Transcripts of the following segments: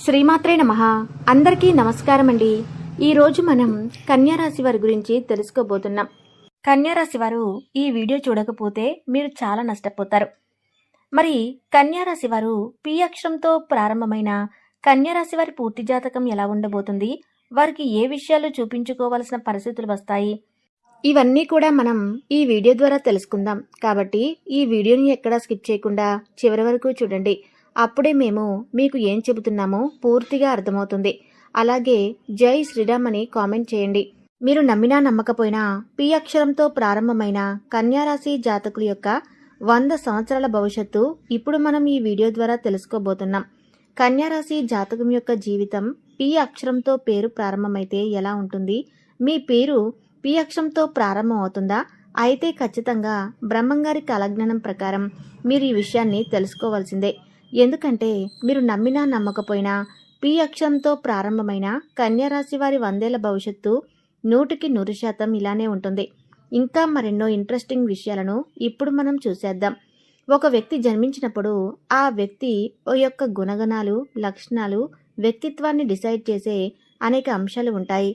శ్రీమాత్రే నమ. అందరికీ నమస్కారం అండి ఈరోజు మనం కన్యారాశి వారి గురించి తెలుసుకోబోతున్నాం. కన్యారాశి వారు ఈ వీడియో చూడకపోతే మీరు చాలా నష్టపోతారు. మరి కన్యారాశి వారు పి అక్షరంతో ప్రారంభమైన కన్యారాశి వారి పూర్తి జాతకం ఎలా ఉండబోతుంది? వారికి ఏ విషయాలు చూపించుకోవాల్సిన పరిస్థితులు వస్తాయి? ఇవన్నీ కూడా మనం ఈ వీడియో ద్వారా తెలుసుకుందాం. కాబట్టి ఈ వీడియోని ఎక్కడా స్కిప్ చేయకుండా చివరి వరకు చూడండి. అప్పుడే మేము మీకు ఏం చెబుతున్నామో పూర్తిగా అర్థమవుతుంది. అలాగే జై శ్రీరామ్ అని కామెంట్ చేయండి. మీరు నమ్మినా నమ్మకపోయినా పి అక్షరంతో ప్రారంభమైన కన్యారాశి జాతకుల యొక్క వంద సంవత్సరాల భవిష్యత్తు ఇప్పుడు మనం ఈ వీడియో ద్వారా తెలుసుకోబోతున్నాం. కన్యారాశి జాతకం యొక్క జీవితం పి అక్షరంతో పేరు ప్రారంభమైతే ఎలా ఉంటుంది? మీ పేరు పి అక్షరంతో ప్రారంభం అవుతుందా? అయితే ఖచ్చితంగా బ్రహ్మంగారి కాలజ్ఞానం ప్రకారం మీరు ఈ విషయాన్ని తెలుసుకోవాల్సిందే. ఎందుకంటే మీరు నమ్మినా నమ్మకపోయినా పి అక్షంతో ప్రారంభమైన కన్యారాశి వారి వందేళ్ళ భవిష్యత్తు నూటికి నూరు శాతం ఇలానే ఉంటుంది. ఇంకా మరెన్నో ఇంట్రెస్టింగ్ విషయాలను ఇప్పుడు మనం చూసేద్దాం. ఒక వ్యక్తి జన్మించినప్పుడు ఆ వ్యక్తి ఓ యొక్క గుణగణాలు లక్షణాలు వ్యక్తిత్వాన్ని డిసైడ్ చేసే అనేక అంశాలు ఉంటాయి.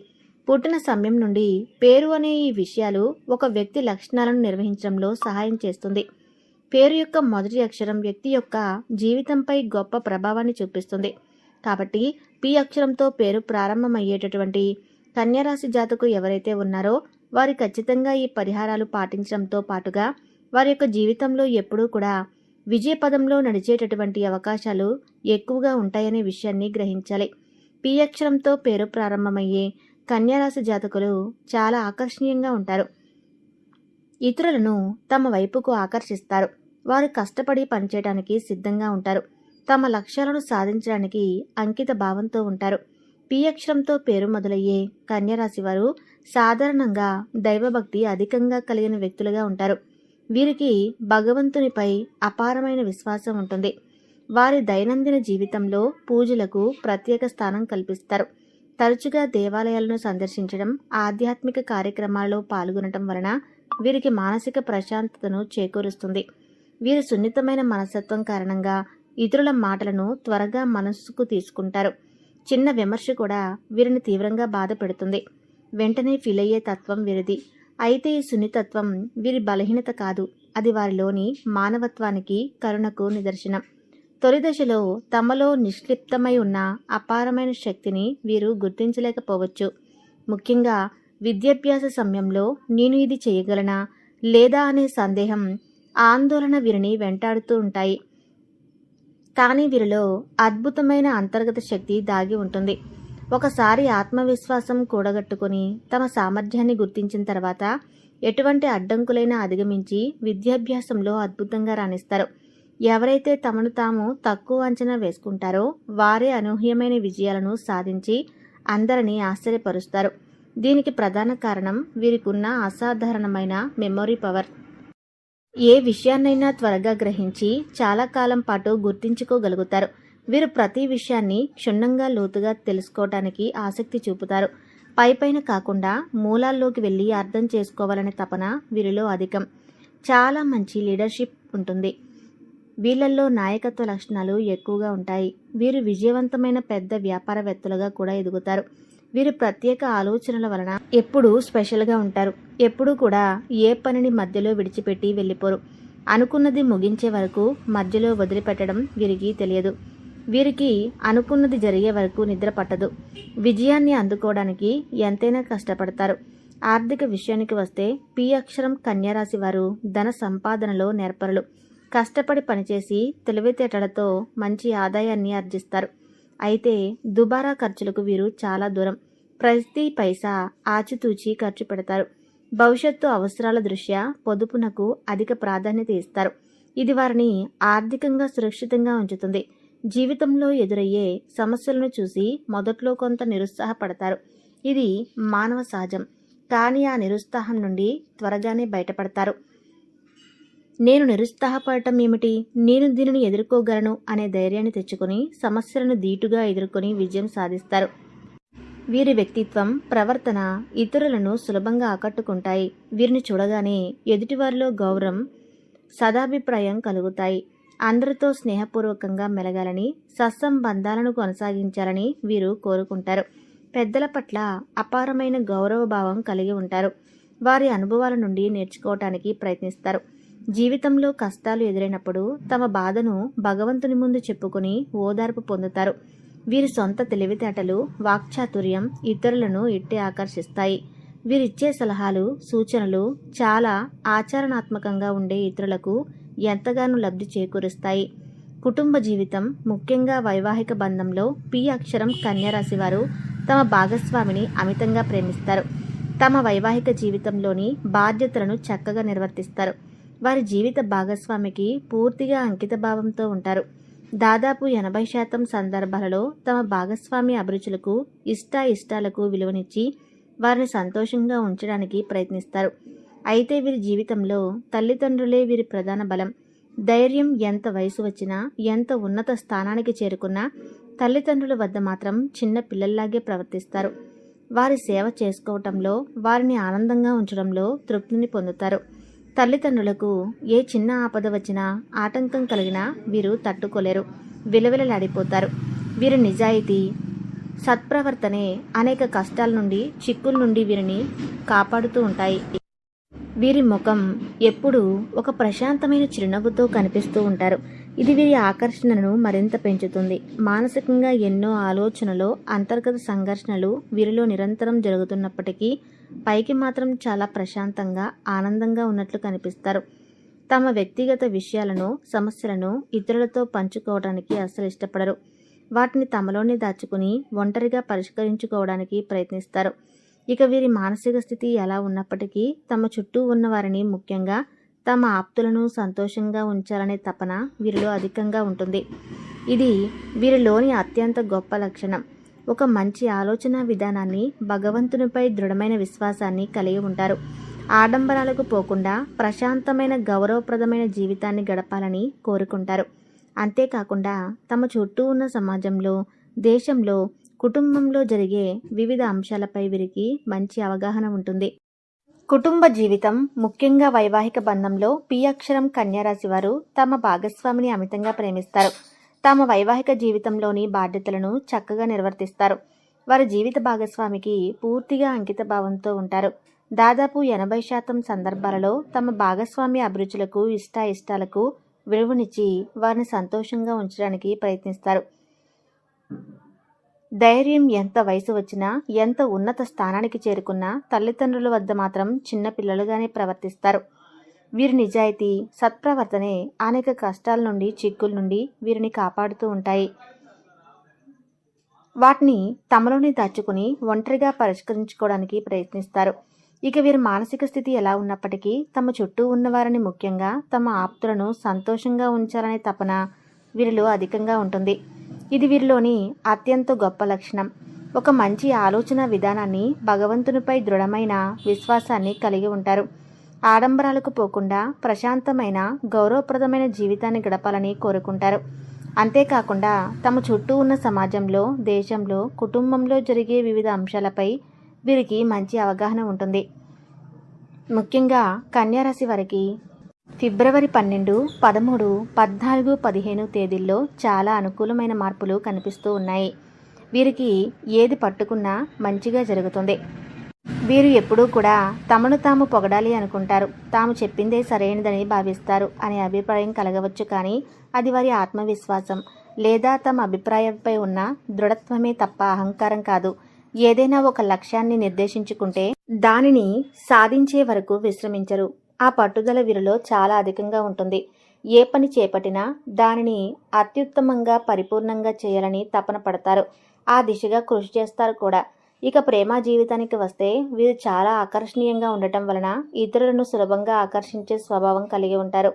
పుట్టిన సమయం నుండి పేరు అనే ఈ విషయాలు ఒక వ్యక్తి లక్షణాలను నిర్వహించడంలో సహాయం చేస్తుంది. పేరు యొక్క మొదటి అక్షరం వ్యక్తి యొక్క జీవితంపై గొప్ప ప్రభావాన్ని చూపిస్తుంది. కాబట్టి పి అక్షరంతో పేరు ప్రారంభమయ్యేటటువంటి కన్యారాశి జాతకు ఎవరైతే ఉన్నారో వారు ఖచ్చితంగా ఈ పరిహారాలు పాటించడంతో పాటుగా వారి యొక్క జీవితంలో ఎప్పుడూ కూడా విజయ పదంలో నడిచేటటువంటి అవకాశాలు ఎక్కువగా ఉంటాయనే విషయాన్ని గ్రహించాలి. పి అక్షరంతో పేరు ప్రారంభమయ్యే కన్యారాశి జాతకులు చాలా ఆకర్షణీయంగా ఉంటారు. ఇతరులను తమ వైపుకు ఆకర్షిస్తారు. వారు కష్టపడి పనిచేయడానికి సిద్ధంగా ఉంటారు. తమ లక్ష్యాలను సాధించడానికి అంకిత భావంతో ఉంటారు. పి అక్షరంతో పేరు మొదలయ్యే కన్యరాశి వారు సాధారణంగా దైవభక్తి అధికంగా కలిగిన వ్యక్తులుగా ఉంటారు. వీరికి భగవంతునిపై అపారమైన విశ్వాసం ఉంటుంది. వారి దైనందిన జీవితంలో పూజలకు ప్రత్యేక స్థానం కల్పిస్తారు. తరచుగా దేవాలయాలను సందర్శించడం ఆధ్యాత్మిక కార్యక్రమాల్లో పాల్గొనటం వలన వీరికి మానసిక ప్రశాంతతను చేకూరుస్తుంది. వీరి సున్నితమైన మనస్తత్వం కారణంగా ఇతరుల మాటలను త్వరగా మనస్సుకు తీసుకుంటారు. చిన్న విమర్శ కూడా వీరిని తీవ్రంగా బాధ పెడుతుంది వెంటనే ఫీల్ అయ్యే తత్వం వీరిది. అయితే ఈ సున్నితత్వం వీరి బలహీనత కాదు. అది వారిలోని మానవత్వానికి కరుణకు నిదర్శనం. తొలి దశలో తమలో నిష్క్షిప్తమై ఉన్న అపారమైన శక్తిని వీరు గుర్తించలేకపోవచ్చు. ముఖ్యంగా విద్యాభ్యాస సమయంలో నేను ఇది చేయగలనా? లేదా? అనే సందేహం ఆందోళన వీరిని వెంటాడుతూ ఉంటాయి. కానీ వీరిలో అద్భుతమైన అంతర్గత శక్తి దాగి ఉంటుంది. ఒకసారి ఆత్మవిశ్వాసం కూడగట్టుకుని తమ సామర్థ్యాన్ని గుర్తించిన తర్వాత ఎటువంటి అడ్డంకులైనా అధిగమించి విద్యాభ్యాసంలో అద్భుతంగా రాణిస్తారు. ఎవరైతే తమను తాము తక్కువ అంచనా వేసుకుంటారో వారే అనూహ్యమైన విజయాలను సాధించి అందరినీ ఆశ్చర్యపరుస్తారు. దీనికి ప్రధాన కారణం వీరికున్న అసాధారణమైన మెమొరీ పవర్. ఏ విషయాన్నైనా త్వరగా గ్రహించి చాలా కాలం పాటు గుర్తించుకోగలుగుతారు. వీరు ప్రతి విషయాన్ని క్షుణ్ణంగా లోతుగా తెలుసుకోవటానికి ఆసక్తి చూపుతారు. పైపైన కాకుండా మూలాల్లోకి వెళ్ళి అర్థం చేసుకోవాలనే తపన వీరిలో అధికం. చాలా మంచి లీడర్షిప్ ఉంటుంది. వీళ్ళల్లో నాయకత్వ లక్షణాలు ఎక్కువగా ఉంటాయి. వీరు విజయవంతమైన పెద్ద వ్యాపారవేత్తలుగా కూడా ఎదుగుతారు. వీరు ప్రత్యేక ఆలోచనల వలన ఎప్పుడూ స్పెషల్గా ఉంటారు. ఎప్పుడూ కూడా ఏ పనిని మధ్యలో విడిచిపెట్టి వెళ్ళిపోరు. అనుకున్నది ముగించే వరకు మధ్యలో వదిలిపెట్టడం వీరికి తెలియదు. వీరికి అనుకున్నది జరిగే వరకు నిద్ర పట్టదు. విజయాన్ని అందుకోవడానికి ఎంతైనా కష్టపడతారు. ఆర్థిక విషయానికి వస్తే పి అక్షరం కన్యారాశి వారు ధన సంపాదనలో నేర్పరులు. కష్టపడి పనిచేసి తెలివితేటలతో మంచి ఆదాయాన్ని ఆర్జిస్తారు. అయితే దుబారా ఖర్చులకు వీరు చాలా దూరం. ప్రతి పైసా ఆచితూచి ఖర్చు పెడతారు. భవిష్యత్తు అవసరాల దృష్ట్యా పొదుపునకు అధిక ప్రాధాన్యత ఇస్తారు. ఇది వారిని ఆర్థికంగా సురక్షితంగా ఉంచుతుంది. జీవితంలో ఎదురయ్యే సమస్యలను చూసి మొదట్లో కొంత నిరుత్సాహపడతారు. ఇది మానవ సహజం. కానీ ఆ నిరుత్సాహం నుండి త్వరగానే బయటపడతారు. నేను నిరుత్సాహపడటం ఏమిటి? నేను దీనిని ఎదుర్కోగలను అనే ధైర్యాన్ని తెచ్చుకొని సమస్యలను ధీటుగా ఎదుర్కొని విజయం సాధిస్తారు. వీరి వ్యక్తిత్వం ప్రవర్తన ఇతరులను సులభంగా ఆకట్టుకుంటాయి. వీరిని చూడగానే ఎదుటివారిలో గౌరవం సదాభిప్రాయం కలుగుతాయి. అందరితో స్నేహపూర్వకంగా మెలగాలని సత్సంబంధాలను కొనసాగించాలని వీరు కోరుకుంటారు. పెద్దల పట్ల అపారమైన గౌరవభావం కలిగి ఉంటారు. వారి అనుభవాల నుండి నేర్చుకోవటానికి ప్రయత్నిస్తారు. జీవితంలో కష్టాలు ఎదురైనప్పుడు తమ బాధను భగవంతుని ముందు చెప్పుకొని ఓదార్పు పొందుతారు. వీరి సొంత తెలివితేటలు వాక్చాతుర్యం ఇతరులను ఇట్టి ఆకర్షిస్తాయి. వీరిచ్చే సలహాలు సూచనలు చాలా ఆచరణాత్మకంగా ఉండే ఇతరులకు ఎంతగానో లబ్ధి చేకూరుస్తాయి. కుటుంబ జీవితం ముఖ్యంగా వైవాహిక బంధంలో పి అక్షరం కన్యరాశి వారు తమ భాగస్వామిని అమితంగా ప్రేమిస్తారు. తమ వైవాహిక జీవితంలోని బాధ్యతలను చక్కగా నిర్వర్తిస్తారు. వారి జీవిత భాగస్వామికి పూర్తిగా అంకితభావంతో ఉంటారు. దాదాపు ఎనభై శాతం సందర్భాలలో తమ భాగస్వామి అభిరుచులకు ఇష్ట ఇష్టాలకు విలువనిచ్చి వారిని సంతోషంగా ఉంచడానికి ప్రయత్నిస్తారు. అయితే వీరి జీవితంలో తల్లిదండ్రులే వీరి ప్రధాన బలం. ధైర్యం ఎంత వయసు వచ్చినా ఎంత ఉన్నత స్థానానికి చేరుకున్నా తల్లిదండ్రుల వద్ద మాత్రం చిన్న పిల్లల్లాగే ప్రవర్తిస్తారు. వారి సేవ చేసుకోవటంలో వారిని ఆనందంగా ఉంచడంలో తృప్తిని పొందుతారు. తల్లిదండ్రులకు ఏ చిన్న ఆపద వచ్చినా ఆటంకం కలిగినా వీరు తట్టుకోలేరు. విలవిలలాడిపోతారు. వీరి నిజాయితీ సత్ప్రవర్తనే అనేక కష్టాల నుండి చిక్కుల నుండి వీరిని కాపాడుతూ ఉంటాయి. వీరి ముఖం ఎప్పుడూ ఒక ప్రశాంతమైన చిరునవ్వుతో కనిపిస్తూ ఉంటారు. ఇది వీరి ఆకర్షణను మరింత పెంచుతుంది. మానసికంగా ఎన్నో ఆలోచనలు అంతర్గత సంఘర్షణలు వీరిలో నిరంతరం జరుగుతున్నప్పటికీ పైకి మాత్రం చాలా ప్రశాంతంగా ఆనందంగా ఉన్నట్లు కనిపిస్తారు. తమ వ్యక్తిగత విషయాలను సమస్యలను ఇతరులతో పంచుకోవడానికి అస్సలు ఇష్టపడరు. వాటిని తమలోనే దాచుకుని ఒంటరిగా పరిష్కరించుకోవడానికి ప్రయత్నిస్తారు. ఇక వీరి మానసిక స్థితి ఎలా ఉన్నప్పటికీ తమ చుట్టూ ఉన్నవారిని ముఖ్యంగా తమ ఆప్తులను సంతోషంగా ఉంచాలనే తపన వీరిలో అధికంగా ఉంటుంది. ఇది వీరిలోని అత్యంత గొప్ప లక్షణం. ఒక మంచి ఆలోచన విధానాన్ని భగవంతునిపై దృఢమైన విశ్వాసాన్ని కలిగి ఉంటారు. ఆడంబరాలకు పోకుండా ప్రశాంతమైన గౌరవప్రదమైన జీవితాన్ని గడపాలని కోరుకుంటారు. అంతేకాకుండా తమ చుట్టూ ఉన్న సమాజంలో దేశంలో కుటుంబంలో జరిగే వివిధ అంశాలపై వీరికి మంచి అవగాహన ఉంటుంది. కుటుంబ జీవితం ముఖ్యంగా వైవాహిక బంధంలో పి అక్షరం కన్యారాశి వారు తమ భాగస్వామిని అమితంగా ప్రేమిస్తారు. తమ వైవాహిక జీవితంలోని బాధ్యతలను చక్కగా నిర్వర్తిస్తారు. వారి జీవిత భాగస్వామికి పూర్తిగా అంకిత భావంతో ఉంటారు. దాదాపు ఎనభై శాతం సందర్భాలలో తమ భాగస్వామి అభిరుచులకు ఇష్ట ఇష్టాలకు విలువనిచ్చి వారిని సంతోషంగా ఉంచడానికి ప్రయత్నిస్తారు. ధైర్యం ఎంత వయసు వచ్చినా ఎంత ఉన్నత స్థానానికి చేరుకున్నా తల్లిదండ్రుల వద్ద మాత్రం చిన్నపిల్లలుగానే ప్రవర్తిస్తారు. వీరి నిజాయితీ సత్ప్రవర్తనే అనేక కష్టాల నుండి చిక్కుల నుండి వీరిని కాపాడుతూ ఉంటాయి. వాటిని తమలోనే దాచుకుని ఒంటరిగా పరిష్కరించుకోవడానికి ప్రయత్నిస్తారు. ఇక వీరి మానసిక స్థితి ఎలా ఉన్నప్పటికీ తమ చుట్టూ ఉన్నవారిని ముఖ్యంగా తమ ఆప్తులను సంతోషంగా ఉంచాలనే తపన వీరిలో అధికంగా ఉంటుంది. ఇది వీరిలోని అత్యంత గొప్ప లక్షణం. ఒక మంచి ఆలోచన విధానాన్ని భగవంతునిపై దృఢమైన విశ్వాసాన్ని కలిగి ఉంటారు. ఆడంబరాలకు పోకుండా ప్రశాంతమైన గౌరవప్రదమైన జీవితాన్ని గడపాలని కోరుకుంటారు. అంతేకాకుండా తమ చుట్టూ ఉన్న సమాజంలో దేశంలో కుటుంబంలో జరిగే వివిధ అంశాలపై వీరికి మంచి అవగాహన ఉంటుంది. ముఖ్యంగా కన్యారాశి వారికి ఫిబ్రవరి పన్నెండు పదమూడు పద్నాలుగు పదిహేను తేదీల్లో చాలా అనుకూలమైన మార్పులు కనిపిస్తూ ఉన్నాయి. వీరికి ఏది పట్టుకున్నా మంచిగా జరుగుతుంది. వీరు ఎప్పుడూ కూడా తమను తాము పొగడాలి అనుకుంటారు. తాము చెప్పిందే సరైనదని భావిస్తారు అనే అభిప్రాయం కలగవచ్చు కానీ అది వారి ఆత్మవిశ్వాసం. లేదా తమ అభిప్రాయంపై ఉన్న దృఢత్వమే తప్ప అహంకారం కాదు. ఏదైనా ఒక లక్ష్యాన్ని నిర్దేశించుకుంటే దానిని సాధించే వరకు విశ్రమించరు. ఆ పట్టుదల వీరిలో చాలా అధికంగా ఉంటుంది. ఏ పని చేపట్టినా దానిని అత్యుత్తమంగా పరిపూర్ణంగా చేయాలని తపన పడతారు. ఆ దిశగా కృషి చేస్తారు కూడా. ఇక ప్రేమ జీవితానికి వస్తే వీరు చాలా ఆకర్షణీయంగా ఉండటం వలన ఇతరులను సులభంగా ఆకర్షించే స్వభావం కలిగి ఉంటారు.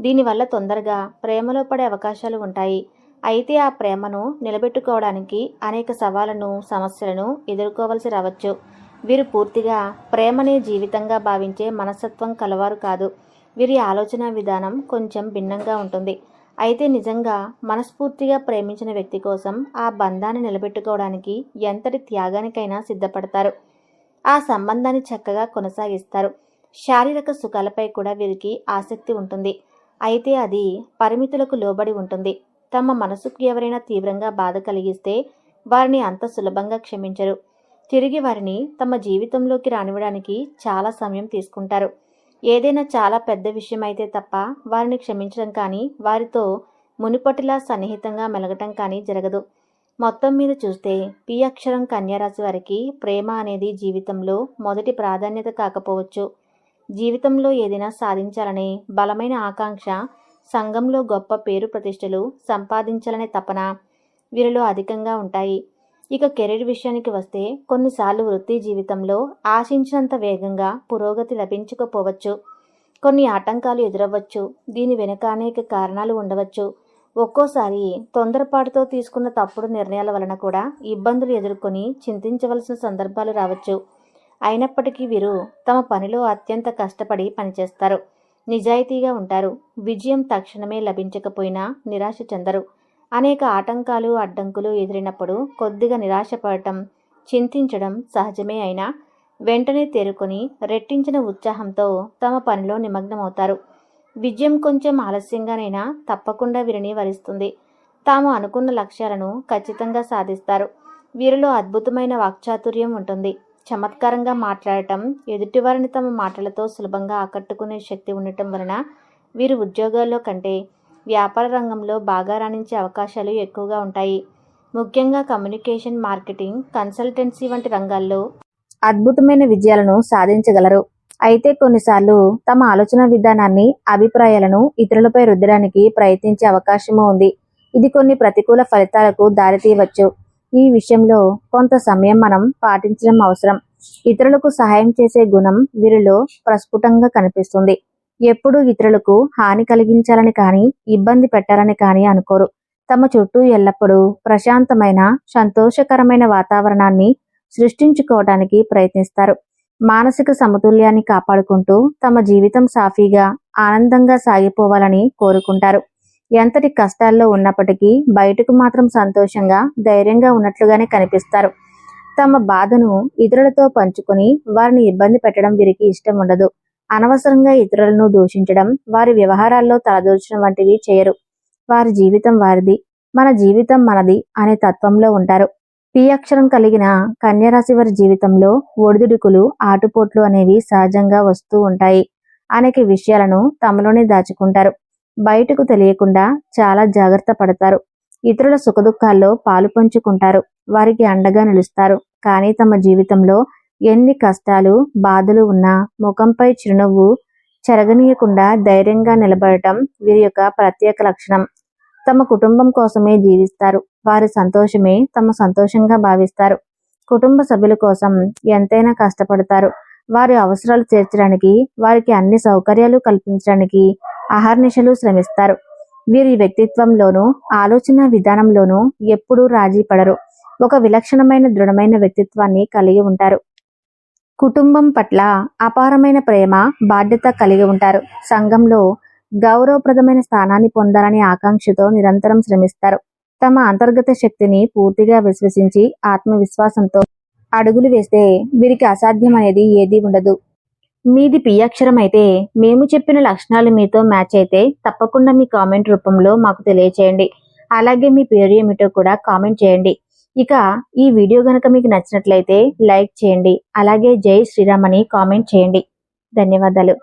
దీనివల్ల తొందరగా ప్రేమలో పడే అవకాశాలు ఉంటాయి. అయితే ఆ ప్రేమను నిలబెట్టుకోవడానికి అనేక సవాళ్ళను సమస్యలను ఎదుర్కోవలసి రావచ్చు. వీరు పూర్తిగా ప్రేమనే జీవితంగా భావించే మనస్తత్వం కలవారు కాదు. వీరి ఆలోచన విధానం కొంచెం భిన్నంగా ఉంటుంది. అయితే నిజంగా మనస్ఫూర్తిగా ప్రేమించిన వ్యక్తి కోసం ఆ బంధాన్ని నిలబెట్టుకోవడానికి ఎంతటి త్యాగానికైనా సిద్ధపడతారు. ఆ సంబంధాన్ని చక్కగా కొనసాగిస్తారు. శారీరక సుఖాలపై కూడా వీరికి ఆసక్తి ఉంటుంది. అయితే అది పరిమితులకు లోబడి ఉంటుంది. తమ మనసుకు ఎవరైనా తీవ్రంగా బాధ కలిగిస్తే వారిని అంత సులభంగా క్షమించరు. తిరిగి వారిని తమ జీవితంలోకి రానివ్వడానికి చాలా సమయం తీసుకుంటారు. ఏదైనా చాలా పెద్ద విషయం అయితే తప్ప వారిని క్షమించడం కానీ వారితో మునుపటిలా సన్నిహితంగా మెలగటం కానీ జరగదు. మొత్తం మీద చూస్తే పి అక్షరం కన్యారాశి వారికి ప్రేమ అనేది జీవితంలో మొదటి ప్రాధాన్యత కాకపోవచ్చు. జీవితంలో ఏదైనా సాధించాలనే బలమైన ఆకాంక్ష సంఘంలో గొప్ప పేరు ప్రతిష్టలు సంపాదించాలనే తపన వీరిలో అధికంగా ఉంటాయి. ఇక కెరీర్ విషయానికి వస్తే కొన్నిసార్లు వృత్తి జీవితంలో ఆశించినంత వేగంగా పురోగతి లభించకపోవచ్చు. కొన్ని ఆటంకాలు ఎదురవ్వచ్చు. దీని వెనుక అనేక కారణాలు ఉండవచ్చు. ఒక్కోసారి తొందరపాటుతో తీసుకున్న తప్పుడు నిర్ణయాల వలన కూడా ఇబ్బందులు ఎదుర్కొని చింతించవలసిన సందర్భాలు రావచ్చు. అయినప్పటికీ వీరు తమ పనిలో అత్యంత కష్టపడి పనిచేస్తారు. నిజాయితీగా ఉంటారు. విజయం తక్షణమే లభించకపోయినా నిరాశ చెందరు. అనేక ఆటంకాలు అడ్డంకులు ఎదిరినప్పుడు కొద్దిగా నిరాశపడటం చింతించడం సహజమే అయినా వెంటనే తేరుకొని రెట్టించిన ఉత్సాహంతో తమ పనిలో నిమగ్నమవుతారు. విజయం కొంచెం ఆలస్యంగానైనా తప్పకుండా వీరిని వరిస్తుంది. తాము అనుకున్న లక్ష్యాలను ఖచ్చితంగా సాధిస్తారు. వీరిలో అద్భుతమైన వాక్చాతుర్యం ఉంటుంది. చమత్కారంగా మాట్లాడటం ఎదుటివారిని తమ మాటలతో సులభంగా ఆకట్టుకునే శక్తి ఉండటం వలన వీరు ఉద్యోగాల్లో కంటే వ్యాపార రంగంలో బాగా రాణించే అవకాశాలు ఎక్కువగా ఉంటాయి. ముఖ్యంగా కమ్యూనికేషన్ మార్కెటింగ్ కన్సల్టెన్సీ వంటి రంగాల్లో అద్భుతమైన విజయాలను సాధించగలరు. అయితే కొన్నిసార్లు తమ ఆలోచన విధానాన్ని అభిప్రాయాలను ఇతరులపై రుద్దడానికి ప్రయత్నించే అవకాశము ఉంది. ఇది కొన్ని ప్రతికూల ఫలితాలకు దారితీయవచ్చు. ఈ విషయంలో కొంత సమయం మనం పాటించడం అవసరం. ఇతరులకు సహాయం చేసే గుణం వీరిలో ప్రస్ఫుటంగా కనిపిస్తుంది. ఎప్పుడూ ఇతరులకు హాని కలిగించాలని కానీ ఇబ్బంది పెట్టాలని కానీ అనుకోరు. తమ చుట్టూ ఎల్లప్పుడూ ప్రశాంతమైన సంతోషకరమైన వాతావరణాన్ని సృష్టించుకోవడానికి ప్రయత్నిస్తారు. మానసిక సమతుల్యాన్ని కాపాడుకుంటూ తమ జీవితం సాఫీగా ఆనందంగా సాగిపోవాలని కోరుకుంటారు. ఎంతటి కష్టాల్లో ఉన్నప్పటికీ బయటకు మాత్రం సంతోషంగా ధైర్యంగా ఉన్నట్లుగానే కనిపిస్తారు. తమ బాధను ఇతరులతో పంచుకొని వారిని ఇబ్బంది పెట్టడం వీరికి ఇష్టం ఉండదు. అనవసరంగా ఇతరులను దూషించడం వారి వ్యవహారాల్లో తలదూర్చడం వంటివి చేయరు. వారి జీవితం వారిది మన జీవితం మనది అనే తత్వంలో ఉంటారు. పి అక్షరం కలిగిన కన్యరాశి వారి జీవితంలో ఒడిదుడుకులు ఆటుపోట్లు అనేవి సహజంగా వస్తూ ఉంటాయి. అనేక విషయాలను తమలోనే దాచుకుంటారు. బయటకు తెలియకుండా చాలా జాగ్రత్త పడతారు. ఇతరుల సుఖదుఖాల్లో పాలు పంచుకుంటారు. వారికి అండగా నిలుస్తారు. కానీ తమ జీవితంలో ఎన్ని కష్టాలు బాధలు ఉన్నా ముఖంపై చిరునవ్వు చెరగనీయకుండా ధైర్యంగా నిలబడటం వీరి యొక్క ప్రత్యేక లక్షణం. తమ కుటుంబం కోసమే జీవిస్తారు. వారి సంతోషమే తమ సంతోషంగా భావిస్తారు. కుటుంబ సభ్యుల కోసం ఎంతైనా కష్టపడతారు. వారి అవసరాలు తీర్చడానికి వారికి అన్ని సౌకర్యాలు కల్పించడానికి అహర్నిశలు శ్రమిస్తారు. వీరి వ్యక్తిత్వంలోనూ ఆలోచన విధానంలోనూ ఎప్పుడూ రాజీ పడరు. ఒక విలక్షణమైన దృఢమైన వ్యక్తిత్వాన్ని కలిగి ఉంటారు. కుటుంబం పట్ల అపారమైన ప్రేమ బాధ్యత కలిగి ఉంటారు. సంఘంలో గౌరవప్రదమైన స్థానాన్ని పొందాలనే ఆకాంక్షతో నిరంతరం శ్రమిస్తారు. తమ అంతర్గత శక్తిని పూర్తిగా విశ్వసించి ఆత్మవిశ్వాసంతో అడుగులు వేస్తే వీరికి అసాధ్యం అనేది ఏదీ ఉండదు. మీది పి అక్షరం అయితే మేము చెప్పిన లక్షణాలు మీతో మ్యాచ్ అయితే తప్పకుండా మీ కామెంట్ రూపంలో మాకు తెలియచేయండి. అలాగే మీ పేరు ఏమిటో కూడా కామెంట్ చేయండి. ఇక ఈ వీడియో గనక మీకు నచ్చినట్లయితే లైక్ చేయండి. అలాగే జై శ్రీరామ్ అని కామెంట్ చేయండి. ధన్యవాదాలు.